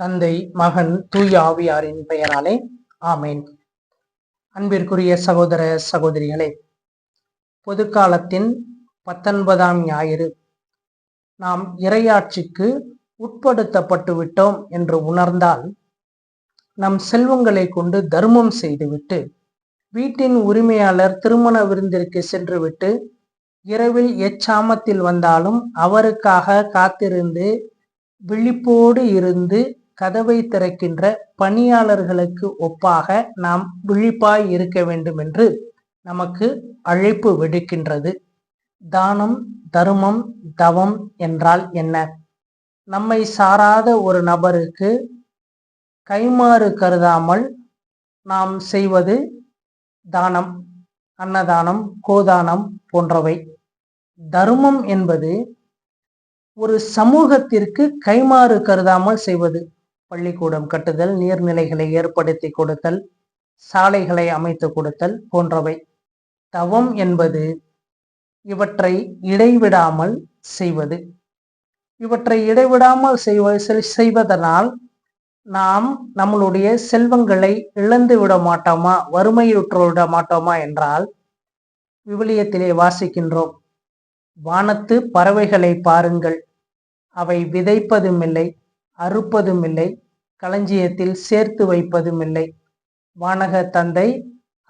தந்தை மகன் தூய ஆவியாரின் பெயராலே ஆமேன். அன்பிற்குரிய சகோதர சகோதரிகளே பொதுக்காலத்தின் பத்தொன்பதாம் ஞாயிறு நாம் இரையாட்சிக்கு உட்படுத்தப்பட்டு விட்டோம் என்று உணர்ந்தால் நம் செல்வங்களை கொண்டு தர்மம் செய்துவிட்டு வீட்டின் உரிமையாளர் திருமண விருந்திற்கு சென்றுவிட்டு இரவில் எச்சாமத்தில் வந்தாலும் அவருக்காக காத்திருந்து விழிப்போடு இருந்து கதவை திறக்கின்ற பணியாளர்களுக்கு ஒப்பாக நாம் விழிப்பாய் இருக்க வேண்டும் என்று நமக்கு அழைப்பு விடுக்கின்றது. தானம் தர்மம் தவம் என்றால் என்ன? நம்மை சாராத ஒரு நபருக்கு கைமாறு கருதாமல் நாம் செய்வது தானம் அன்னதானம் கோதானம் போன்றவை. தர்மம் என்பது ஒரு சமூகத்திற்கு கைமாறு கருதாமல் செய்வது. பள்ளிக்கூடம் கட்டுதல் நீர்நிலைகளை ஏற்படுத்தி கொடுத்தல் சாலைகளை அமைத்து கொடுத்தல் போன்றவை. தவம் என்பது இவற்றை இடைவிடாமல் செய்வது. இவற்றை இடைவிடாமல் செய்வ செய்வதனால் நாம் நம்மளுடைய செல்வங்களை இழந்து விட மாட்டோமா வறுமையுற்று விட மாட்டோமா என்றால் விவிலியத்திலே வாசிக்கின்றோம். வானத்து பறவைகளை பாருங்கள். அவை விதைப்பதும் இல்லை. அறுப்பதும் இல்லை களஞ்சியத்தில் சேர்த்து வைப்பதும் இல்லை வானக தந்தை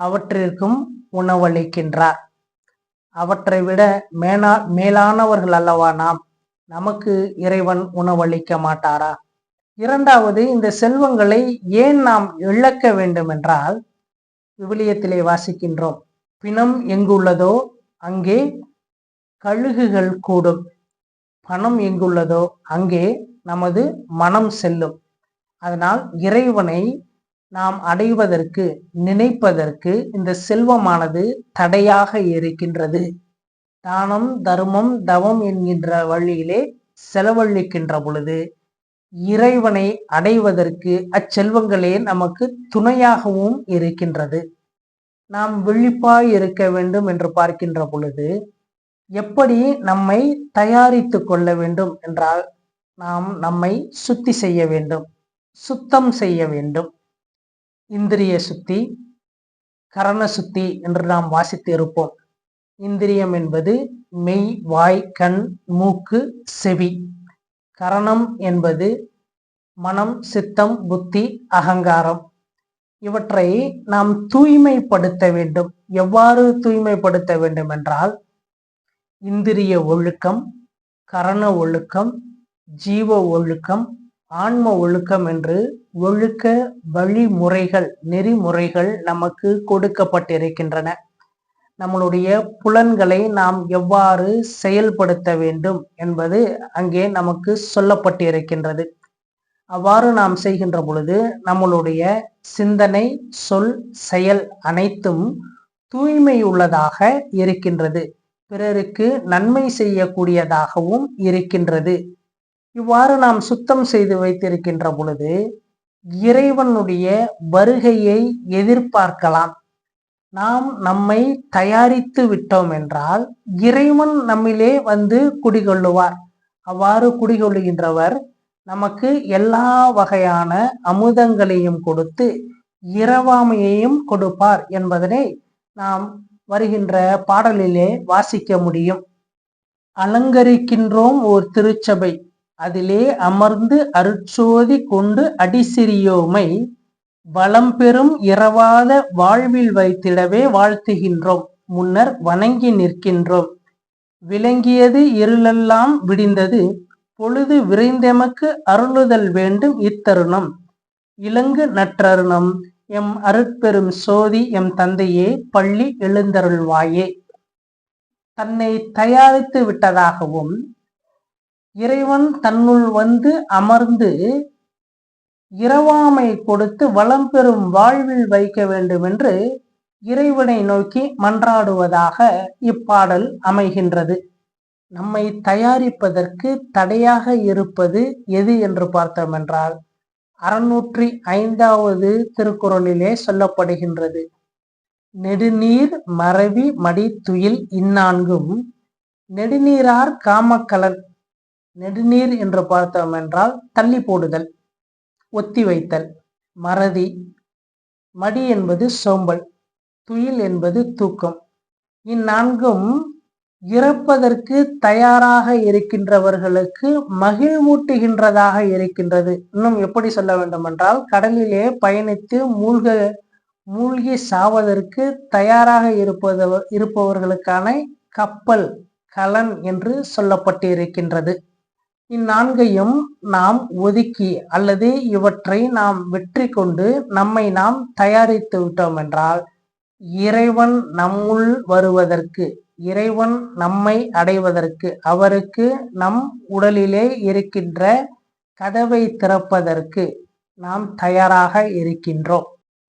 அவற்றிற்கும் உணவளிக்கின்றார். அவற்றை விட மேலா மேலானவர்கள் அல்லவா நாம்? நமக்கு இறைவன் உணவளிக்க மாட்டாரா? இரண்டாவது இந்த செல்வங்களை ஏன் நாம் இழக்க வேண்டும் என்றால் விவிலியத்திலே வாசிக்கின்றோம் பிணம் எங்குள்ளதோ அங்கே கழுகுகள் கூடும். பணம் எங்குள்ளதோ அங்கே நமது மனம் செல்லும். அதனால் இறைவனை நாம் அடைவதற்கு நினைப்பதற்கு இந்த செல்வமானது தடையாக இருக்கின்றது. தானம் தர்மம் தவம் என்கின்ற வழியிலே செலவழிக்கின்ற பொழுது இறைவனை அடைவதற்கு அச்செல்வங்களே நமக்கு துணையாகவும் இருக்கின்றது. நாம் விழிப்பாய் இருக்க வேண்டும் என்று பார்க்கின்ற பொழுது எப்படி நம்மை தயாரித்து கொள்ள வேண்டும் என்றால் நாம் நம்மை சுத்தி செய்ய வேண்டும் சுத்தம் செய்ய வேண்டும். இந்திரிய சுத்தி கரண சுத்தி என்று நாம் வாசித்து இருப்போம். இந்திரியம் என்பது மெய் வாய் கண் மூக்கு செவி. கரணம் என்பது மனம் சித்தம் புத்தி அகங்காரம். இவற்றை நாம் தூய்மைப்படுத்த வேண்டும். எவ்வாறு தூய்மைப்படுத்த வேண்டும் என்றால் இந்திரிய ஒழுக்கம் கரண ஒழுக்கம் ஜீவ ஒழுக்கம் ஆன்ம ஒழுக்கம் என்று ஒழுக்க வழிமுறைகள் நெறிமுறைகள் நமக்கு கொடுக்கப்பட்டிருக்கின்றன. நம்மளுடைய புலன்களை நாம் எவ்வாறு செயல்படுத்த வேண்டும் என்பது அங்கே நமக்கு சொல்லப்பட்டிருக்கின்றது. அவ்வாறு நாம் செய்கின்ற பொழுது நம்மளுடைய சிந்தனை சொல் செயல் அனைத்தும் தூய்மை உள்ளதாக இருக்கின்றது. பிறருக்கு நன்மை செய்யக்கூடியதாகவும் இருக்கின்றது. இவ்வாறு நாம் சுத்தம் செய்து வைத்திருக்கின்ற பொழுது இறைவனுடைய வருகையை எதிர்பார்க்கலாம். நாம் நம்மை தயாரித்து விட்டோம் என்றால் இறைவன் நம்மிலே வந்து குடிகொள்ளுவார். அவ்வாறு குடிகொள்ளுகின்றவர் நமக்கு எல்லா வகையான அமுதங்களையும் கொடுத்து இரவாமையையும் கொடுப்பார் என்பதனை நாம் வருகின்ற பாடலிலே வாசிக்க முடியும். அலங்கரிக்கின்றோம் ஓர் திருச்சபை. அதிலே அமர்ந்து அருட்சோதி கொண்டு அடிசிறியோமை வளம் பெறும் இரவாத வாழ்வில் வைத்திடவே வாழ்த்துகின்றோம். முன்னர் வணங்கி நிற்கின்றோம். விளங்கியது இருளெல்லாம் விடிந்தது. பொழுது விரைந்தெமக்கு அருளுதல் வேண்டும் இத்தருணம். இலங்கு நற்றருணம். எம் அருட்பெரும் சோதி எம் தந்தையே பள்ளி எழுந்தருள்வாயே. தன்னை தயாரித்து விட்டதாகவும் இறைவன் தன்னுள் வந்து அமர்ந்து இரவாமை கொடுத்து வளம் பெறும் வாழ்வில் வைக்க வேண்டும் என்று இறைவனை நோக்கி மன்றாடுவதாக இப்பாடல் அமைகின்றது. நம்மை தயாரிப்பதற்கு தடையாக இருப்பது எது என்று பார்த்தோம் என்றால் அறுநூற்றி ஐந்தாவது திருக்குறளிலே சொல்லப்படுகின்றது. நெடுநீர் மறவி மடி துயில் இந்நான்கும் நெடுநீரார் காமக்கலன் நெடுநீர் என்று பார்த்தோம் என்றால் தள்ளி போடுதல் ஒத்தி வைத்தல் மறதி மடி என்பது சோம்பல் துயில் என்பது தூக்கம். இந்நான்கும் இறப்பதற்கு தயாராக இருக்கின்றவர்களுக்கு மகிழ்வூட்டுகின்றதாக இருக்கின்றது. இன்னும் எப்படி சொல்ல வேண்டும் என்றால் கடலிலே பயணித்து மூழ்க மூழ்கி சாவதற்கு தயாராக இருப்பது இருப்பவர்களுக்கான கப்பல் கலன் என்று சொல்லப்பட்டிருக்கின்றது. இந்நான்கையும் நாம் ஒதுக்கி அல்லது இவற்றை நாம் வெற்றி கொண்டு நம்மை நாம் தயாரித்து விட்டோம் என்றால் இறைவன் நம்முள் வருவதற்கு இறைவன் நம்மை அடைவதற்கு அவருக்கு நம் உடலிலே இருக்கின்ற கதவை திறப்பதற்கு நாம் தயாராக இருக்கின்றோம்.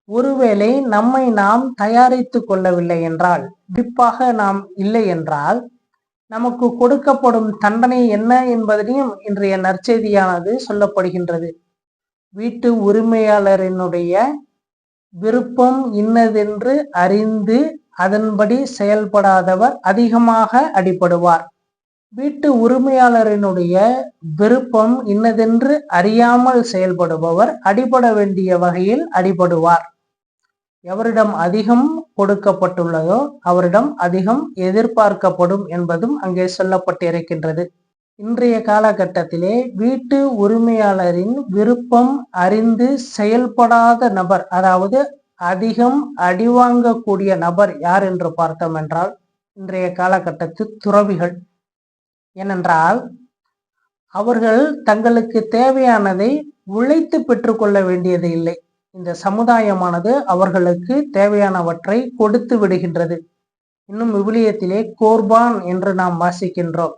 ஒருவேளை நம்மை நாம் தயாரித்து கொள்ளவில்லை என்றால் குறிப்பாக நாம் இல்லை என்றால் நமக்கு கொடுக்கப்படும் தண்டனை என்ன என்பதனையும் இன்றைய நற்செய்தியானது சொல்லப்படுகின்றது. வீட்டு உரிமையாளரினுடைய விருப்பம் இன்னதென்று அறிந்து அதன்படி செயல்படாதவர் அதிகமாக அடிபடுவார். வீட்டு உரிமையாளரினுடைய விருப்பம் இன்னதென்று அறியாமல் செயல்படுபவர் அடிபட வேண்டிய வகையில் அடிபடுவார். எவரிடம் அதிகம் கொடுக்கப்பட்டுள்ளதோ அவரிடம் அதிகம் எதிர்பார்க்கப்படும் என்பதும் அங்கே சொல்லப்பட்டிருக்கின்றது. இன்றைய காலகட்டத்திலே வீட்டு உரிமையாளரின் விருப்பம் அறிந்து செயல்படாத நபர் அதாவது அதிகம் அடிவாங்கக்கூடிய நபர் யார் என்று பார்த்தோம் என்றால் இன்றைய காலகட்டத்து துறவிகள். ஏனென்றால் அவர்கள் தங்களுக்கு தேவையானதை உழைத்து பெற்றுக்கொள்ள வேண்டியது இல்லை. இந்த சமுதாயமானது அவர்களுக்கு தேவையானவற்றை கொடுத்து விடுகின்றது. இன்னும் விவிலியத்திலே கோர்பான் என்று நாம் வாசிக்கின்றோம்.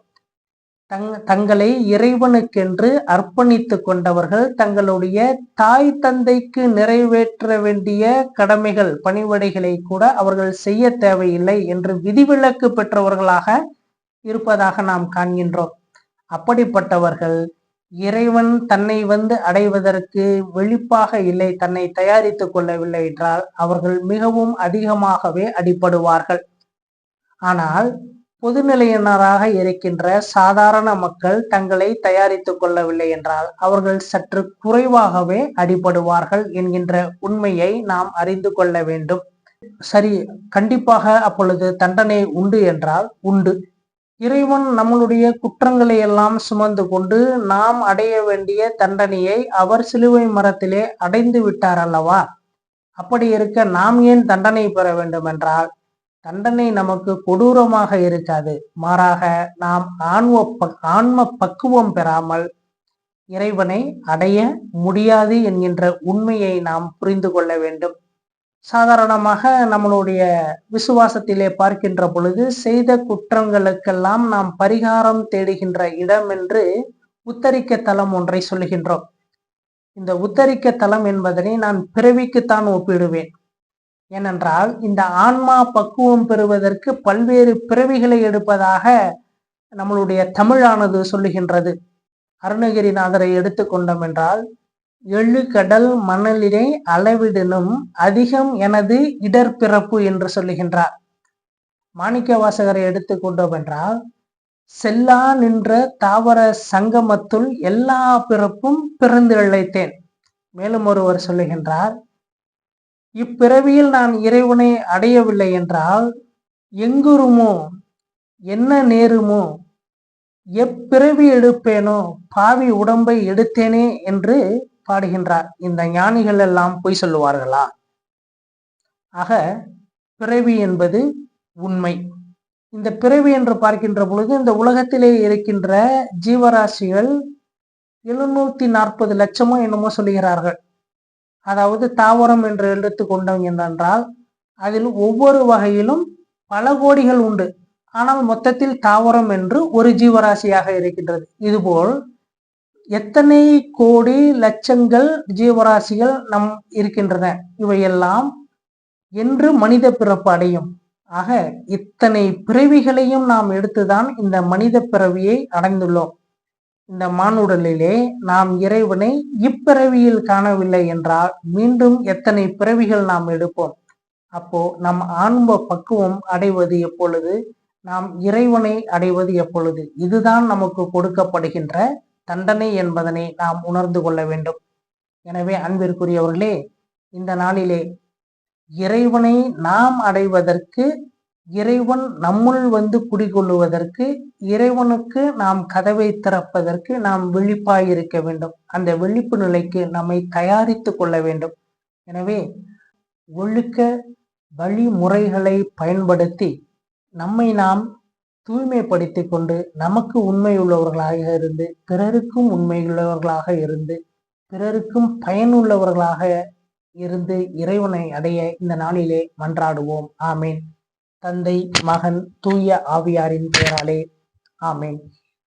தங் தங்களை இறைவனுக்கென்று அர்ப்பணித்து கொண்டவர்கள் தங்களுடைய தாய் தந்தைக்கு நிறைவேற்ற வேண்டிய கடமைகள் பணிவடைகளை கூட அவர்கள் செய்ய தேவையில்லை என்று விதிவிலக்கு பெற்றவர்களாக இருப்பதாக நாம் காண்கின்றோம். அப்படிப்பட்டவர்கள் இறைவன் தன்னை வந்து அடைவதற்கு வெளிப்பாக இல்லை தன்னை தயாரித்துக் கொள்ளவில்லை என்றால் அவர்கள் மிகவும் அதிகமாகவே அடிப்படுவார்கள் ஆனால் பொதுநிலையினராக இருக்கின்ற சாதாரண மக்கள் தங்களை தயாரித்துக் கொள்ளவில்லை என்றால் அவர்கள் சற்று குறைவாகவே அடிபடுவார்கள் என்கின்ற உண்மையை நாம் அறிந்து கொள்ள வேண்டும். சரி கண்டிப்பாக அப்பொழுது தண்டனை உண்டு என்றால் உண்டு. இறைவன் நம்மளுடைய குற்றங்களை எல்லாம் சுமந்து கொண்டு நாம் அடைய வேண்டிய தண்டனையை அவர் சிலுவை மரத்திலே அடைந்து விட்டார் அல்லவா? அப்படி இருக்க நாம் ஏன் தண்டனை பெற வேண்டும் என்றால் தண்டனை நமக்கு கொடூரமாக இருக்காது. மாறாக நாம் ஆன்ம ஆன்ம பக்குவம் பெறாமல் இறைவனை அடைய முடியாது என்கின்ற உண்மையை நாம் புரிந்து கொள்ள வேண்டும். சாதாரணமாக நம்மளுடைய விசுவாசத்திலே பார்க்கின்ற பொழுது செய்த குற்றங்களுக்கெல்லாம் நாம் பரிகாரம் தேடுகின்ற இடம் என்று உத்தரிக்க தலம் ஒன்றை சொல்லுகின்றோம். இந்த உத்தரிக்க தலம் என்பதனை நான் பிறவிக்குத்தான் ஒப்பிடுவேன். ஏனென்றால் இந்த ஆன்மா பக்குவம் பெறுவதற்கு பல்வேறு பிறவிகளை எடுப்பதாக நம்மளுடைய தமிழானது சொல்லுகின்றது. அருணகிரிநாதரை எடுத்துக்கொண்டோம் என்றால் எழு கடல் மணலினை அளவிடனும் அதிகம் எனது இடர்பிறப்பு என்று சொல்லுகின்றார். மாணிக்க வாசகரை எடுத்துக்கொண்டோம் என்றால் செல்லா நின்ற தாவர சங்கமத்துள் எல்லா பிறப்பும் பிறந்து இழைத்தேன் மேலும் ஒருவர் சொல்லுகின்றார் இப்பிறவியில் நான் இறைவனை அடையவில்லை என்றால் எங்குருமோ என்ன நேருமோ எப்பிறவி எடுப்பேனோ பாவி உடம்பை எடுத்தேனே என்று பாடுகின்றார். இந்த ஞானிகள் எல்லாம் பொய் சொல்லுவார்களா? ஆக பிறவி என்பது உண்மை. இந்த பிறவி என்று பார்க்கின்ற பொழுது இந்த உலகத்திலே இருக்கின்ற ஜீவராசிகள் எழுநூத்தி நாற்பது லட்சமோ என்னமோ சொல்லுகிறார்கள். அதாவது தாவரம் என்று எடுத்துக்கொண்டோம் என்றால் அதில் ஒவ்வொரு வகையிலும் பல கோடிகள் உண்டு. ஆனால் மொத்தத்தில் தாவரம் என்று ஒரு ஜீவராசியாக இருக்கின்றது. இதுபோல் எத்தனை கோடி லட்சங்கள் ஜீவராசிகள் நம் இருக்கின்றன? இவையெல்லாம் என்று மனித பிறப்பு அடையும். ஆக இத்தனை பிறவிகளையும் நாம் எடுத்துதான் இந்த மனித பிறவியை அடைந்துள்ளோம். இந்த மானுடலிலே நாம் இறைவனை இப்பிறவியில் காணவில்லை என்றால் மீண்டும் எத்தனை பிறவிகள் நாம் எடுப்போம்? அப்போ நம் ஆன்ம பக்குவம் அடைவது எப்பொழுது? நாம் இறைவனை அடைவது எப்பொழுது? இதுதான் நமக்கு கொடுக்கப்படுகின்ற தண்டனை என்பதனை நாம் உணர்ந்து கொள்ள வேண்டும். எனவே அன்பிற்குரியவர்களே இந்த நாளிலே இறைவனை நாம் அடைவதற்கு இறைவன் நம்முள் வந்து குடிகொள்ளுவதற்கு இறைவனுக்கு நாம் கதவை திறப்பதற்கு நாம் விழிப்பாய் இருக்க வேண்டும். அந்த விழிப்பு நிலைக்கு நம்மை தயாரித்து கொள்ள வேண்டும். எனவே ஒழுக்க வழிமுறைகளை பயன்படுத்தி நம்மை நாம் தூய்மைப்படுத்தி கொண்டு நமக்கு உண்மையுள்ளவர்களாக இருந்து பிறருக்கும் உண்மையுள்ளவர்களாக இருந்து பிறருக்கும் பயனுள்ளவர்களாக இருந்து இறைவனை அடைய இந்த நாளிலே மன்றாடுவோம். ஆமேன். தந்தை மகன் தூய ஆவியாரின் பெயராலே. ஆமேன்.